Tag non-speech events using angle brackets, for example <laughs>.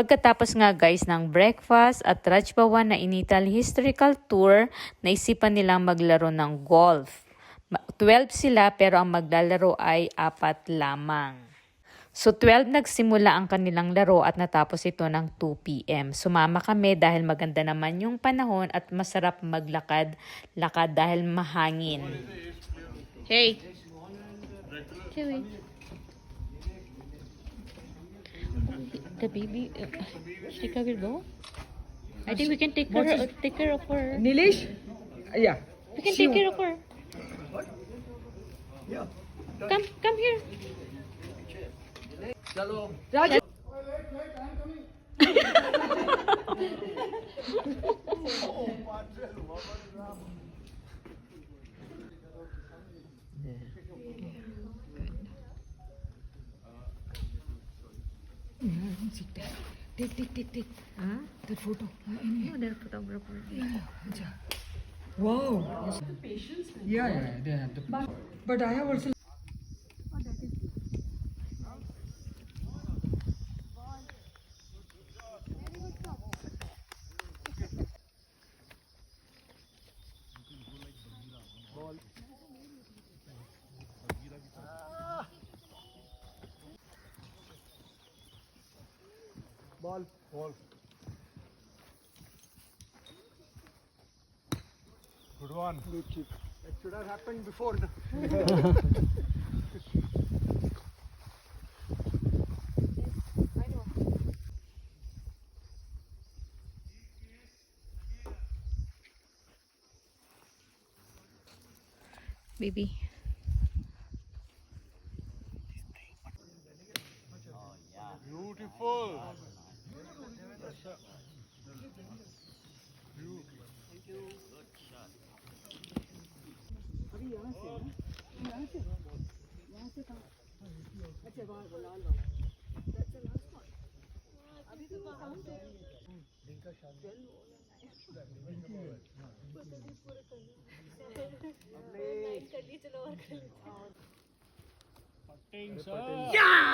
Pagkatapos nga guys ng breakfast at Rajbawan na inital historical tour, naisipan nilang maglaro ng golf. Ma- 12 sila pero ang maglalaro ay apat lamang. So 12 nagsimula ang kanilang laro at natapos ito ng 2 p.m. Sumama kami dahil maganda naman yung panahon at masarap maglakad-lakad dahil mahangin. Hey! Chewy. The baby, uh, Shika will go? I think we can take her, uh, take care of her. Nilesh? Yeah. We can take care of her. Come, come here. Raj. <laughs> <laughs> Take, take, take, take. That photo. No, they're photographer. Wow. Yeah, yeah, they have the. But I have also. Ball. Ball. Good one. Good kick. That should have happened before. the- <laughs> Baby. Beautiful. अभी यहाँ से यहाँ से यहाँ से कहाँ अच्छा बाहर बोला अभी तो बाहर से Yeah!